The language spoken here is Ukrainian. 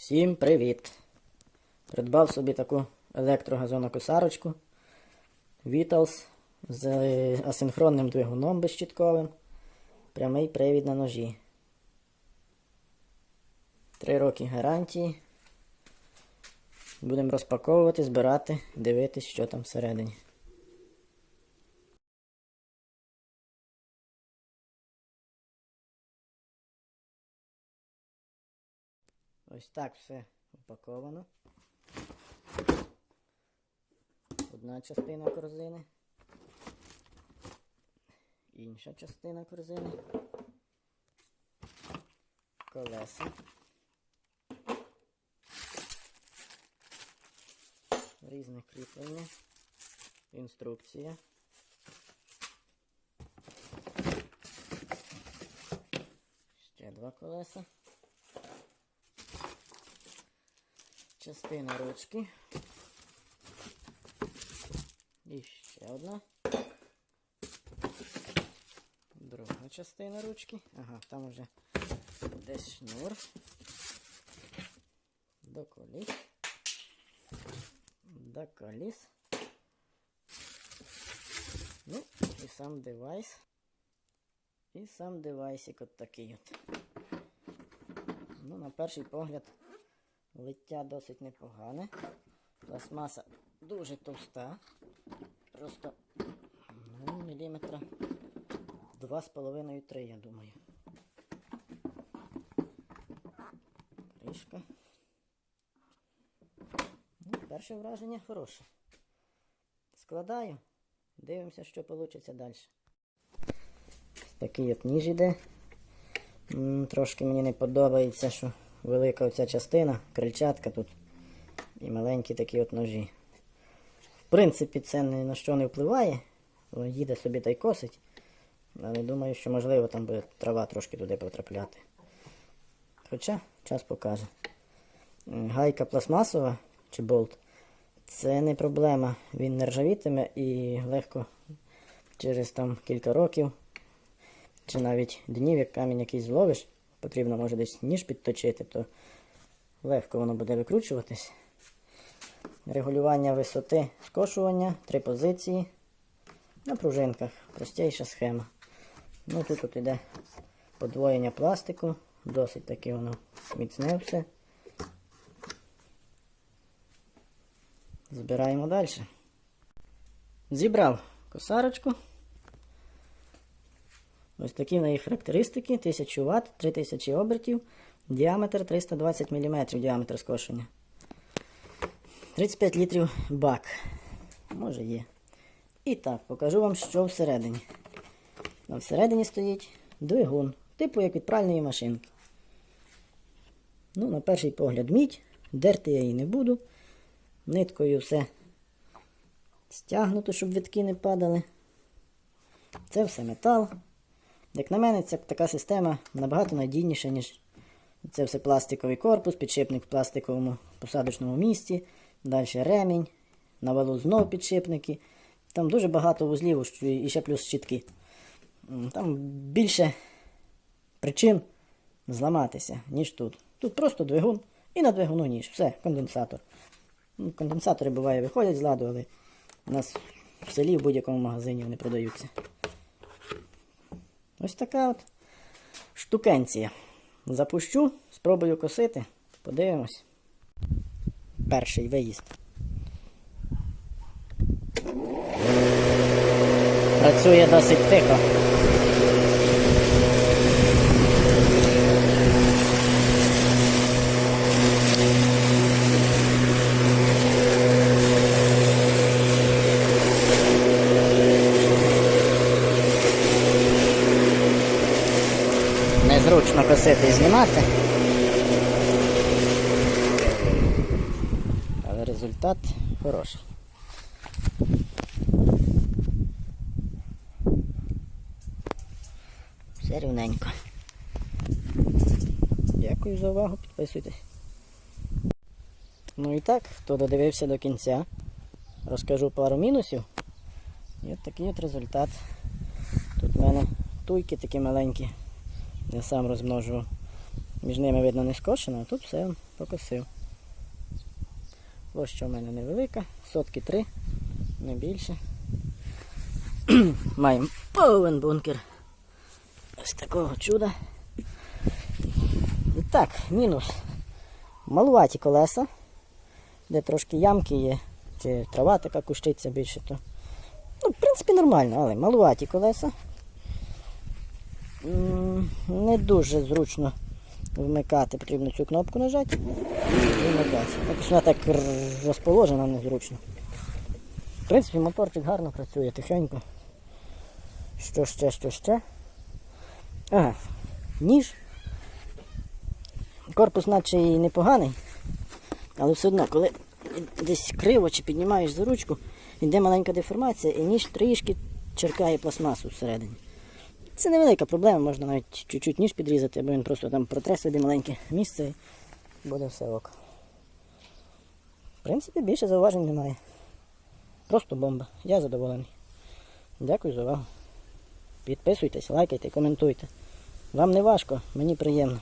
Всім привіт! Придбав собі таку електрогазонокосарочку Vitals з асинхронним двигуном безщітковим. Прямий привід на ножі. Три роки гарантії. Будемо розпаковувати, збирати, дивитись, що там всередині. Ось так все упаковано. Одна частина корзини. Інша частина корзини. Колеса. Різне кріплення. Інструкція. Ще два колеса. Частина ручки. І ще одна. Друга частина ручки. Ага, там вже десь шнур. До коліс. До коліс. Ну, і сам девайс. І сам девайсик от такий от. Ну, на перший погляд. Лиття досить непогане. Пластмаса дуже товста. Просто ну, міліметра 2,5-3, я думаю. Кришка. Ну, перше враження хороше. Складаю. Дивимося, що вийде далі. Такий от ніж іде. Трошки мені не подобається, що велика оця частина, крильчатка тут і маленькі такі от ножі. В принципі, це ні на що не впливає. Їде собі та й косить. Але думаю, що можливо там буде трава трошки туди потрапляти. Хоча час покаже. Гайка пластмасова чи болт це не проблема. Він не ржавітиме і легко через там кілька років чи навіть днів, як камінь якийсь зловиш, потрібно може десь ніж підточити, то легко воно буде викручуватись. Регулювання висоти скошування, три позиції. На пружинках. Простіша схема. Ну тут от іде подвоєння пластику, досить таки воно міцне все. Збираємо далі. Зібрав косарочку. Ось такі в неї характеристики. 1000 Вт, 3000 обертів, діаметр 320 мм діаметр скошення. 35 літрів бак. Може є. І так, покажу вам, що всередині. А всередині стоїть двигун, типу як від пральної машинки. Ну, на перший погляд, мідь. Дерти я її не буду. Ниткою все стягнуто, щоб витки не падали. Це все метал. Як на мене, ця така система набагато надійніша, ніж це все пластиковий корпус, підшипник в пластиковому посадочному місці, далі ремінь, на валу знов підшипники. Там дуже багато вузлів і ще плюс щітки. Там більше причин зламатися, ніж тут. Тут просто двигун і на двигуну ніж. Все, конденсатор. Ну, Конденсатори буває виходять з ладу, але у нас в селі в будь-якому магазині вони продаються. Ось така от штукенція. Запущу, спробую косити, подивимось. Перший виїзд. Працює досить тихо. Косити і знімати. Але результат хороший. Все рівненько. Дякую за увагу, підписуйтесь. Ну і так, хто додивився до кінця, розкажу пару мінусів. І от такий от результат. Тут в мене туйки такі маленькі. Я сам розмножував. Між ними, видно, не скошено, а тут все покосив. Площа у мене невелика, сотки три, не більше. Маємо повен бункер. Ось такого чуда. І так, мінус. Малуваті колеса, де трошки ямки є, чи трава така кущиться більше, то. Ну, в принципі, нормально, але малуваті колеса. Не дуже зручно вмикати, потрібно цю кнопку нажати і вмикати. Якось вона так розположена незручно. В принципі, моторчик гарно працює тихенько. Що ще, що ще? Ага, ніж. Корпус наче і непоганий, але все одно, коли десь криво чи піднімаєш за ручку, йде маленька деформація і ніж трішки черкає пластмасу всередині. Це невелика проблема, можна навіть чуть-чуть ніж підрізати, бо він просто там протре собі маленьке місце і буде все ок. В принципі, більше зауважень немає. Просто бомба. Я задоволений. Дякую за увагу. Підписуйтесь, лайкайте, коментуйте. Вам не важко, мені приємно.